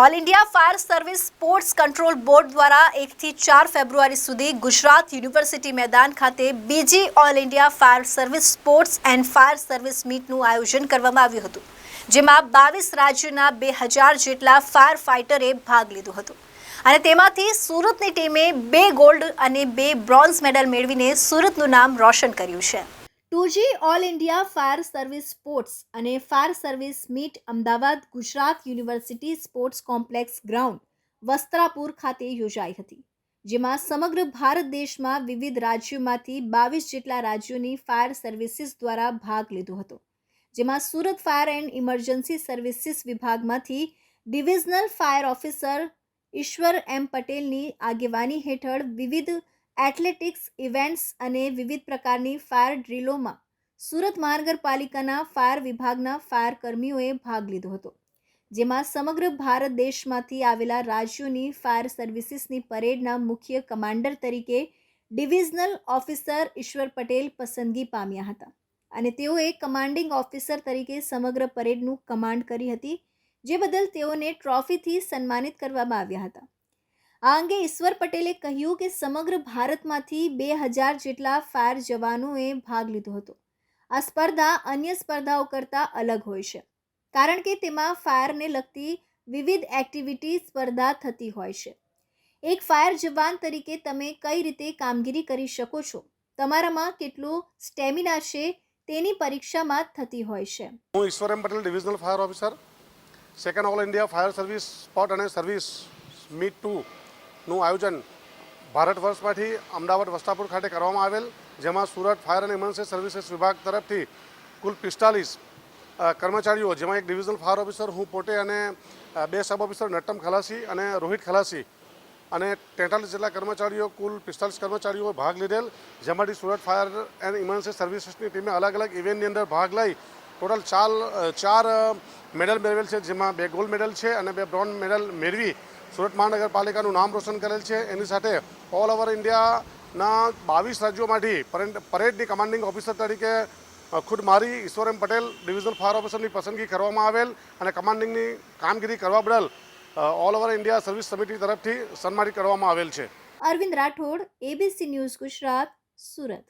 All India fire service sports control board દ્વારા એકથી ચાર ફેબ્રુઆરી સુધી ગુજરાત યુનિવર્સિટી મેદાન ખાતે બીજી all India fire service sports and fire service મીટનું આયોજન કરવામાં આવ્યું હતું, જેમાં બાવીસ રાજ્યોના બે હજાર જેટલા ફાયર ફાઇટરે ભાગ લીધો હતો. અને તેમાંથી સુરતની ટીમે બે ગોલ્ડ અને બે બ્રોન્ઝ મેડલ મેળવીને સુરતનું નામ રોશન કર્યું છે. Two G all India fire service sports અને fire service meet Ahmedabad Gujarat university sports complex ground, Vastrapur ખાતે યોજાઈ હતી, જેમાં સમગ્ર ભારત દેશમાં વિવિધ રાજ્યોમાંથી બાવીસ જેટલા રાજ્યોની ફાયર સર્વિસીસ દ્વારા ભાગ લીધો હતો, જેમાં Surat fire and emergency services વિભાગમાંથી divisional fire officer Ishwar M પટેલની આગેવાની હેઠળ વિવિધ એથ્લેટિક્સ, ઇવેન્ટ્સ અને વિવિધ પ્રકારની ફાયર ડ્રીલોમાં સુરત મહાનગરપાલિકાના ફાયર વિભાગના ફાયર કર્મીઓએ ભાગ લીધો હતો, જેમાં સમગ્ર ભારત દેશમાંથી આવેલા રાજ્યોની ફાયર સર્વિસીસની પરેડના મુખ્ય કમાન્ડર તરીકે ડિવિઝનલ ઓફિસર ઈશ્વર પટેલ પસંદગી પામ્યા હતા અને તેઓએ કમાન્ડિંગ ઓફિસર તરીકે સમગ્ર પરેડનું કમાન્ડ કરી હતી, જે બદલ તેઓને ટ્રોફીથી સન્માનિત કરવામાં આવ્યા હતા. આ અંગે ઈશ્વર પટેલે કહ્યું કે સમગ્ર ભારતમાંથી બે હજાર જેટલા ફાયર જવાનોએ ભાગ લીધો હતો. આ સ્પર્ધા અન્ય સ્પર્ધાઓ કરતાં અલગ હોય છે, કારણ કે તેમાં ફાયરને લગતી વિવિધ એક્ટિવિટી સ્પર્ધા થતી હોય છે. એક ફાયર જવાન તરીકે તમે કઈ રીતે કામગીરી કરી શકો છો? તમારામાં કેટલું સ્ટેમિના છે? તેની પરીક્ષામાં થતી હોય છે. હું Ishwar M Patel, divisional fire officer, second all India fire service sport અને સર્વિસ મીટ ટુનું આયોજન ભારત વર્ષમાંથી અમદાવાદ વસ્તાપુર ખાતે કરવામાં આવેલ, જેમાં સુરત ફાયર અને ઇમરજન્સી સર્વિસીસ વિભાગ તરફથી કુલ પિસ્તાલીસ કર્મચારીઓ, જેમાં એક ડિવિઝનલ ફાયર ઓફિસર હું પોતે અને બે સબ ઓફિસર નટ્ટમ ખલાસી અને રોહિત ખલાસી અને તેતાલીસ જેટલા કર્મચારીઓ, કુલ પિસ્તાલીસ કર્મચારીઓએ ભાગ લીધેલ. જેમાંથી સુરત ફાયર એન્ડ ઇમરજન્સી સર્વિસીસની ટીમે અલગ અલગ ઇવેન્ટની અંદર ભાગ લઈ ટોટલ ચાર ચાર મેડલ મેળવેલ છે, જેમાં બે ગોલ્ડ મેડલ છે અને બે બ્રોન્ઝ મેડલ મેળવી સુરત મહાનગરપાલિકાનું નામ રોશન કરેલ છે. એની સાથે ઓલ ઓવર ઇન્ડિયાના બાવીસ રાજ્યોમાંથી પરેડ, પરેડની કમાન્ડિંગ ઓફિસર તરીકે ખુદ મારી Ishwar M Patel divisional fire ઓફિસરની પસંદગી કરવામાં આવેલ અને કમાન્ડિંગની કામગીરી કરવા બદલ ઓલ ઓવર ઇન્ડિયા સર્વિસ સમિતિ તરફથી સન્માનિત કરવામાં આવેલ છે. Arvind Rathod ABC news Gujarat, Surat.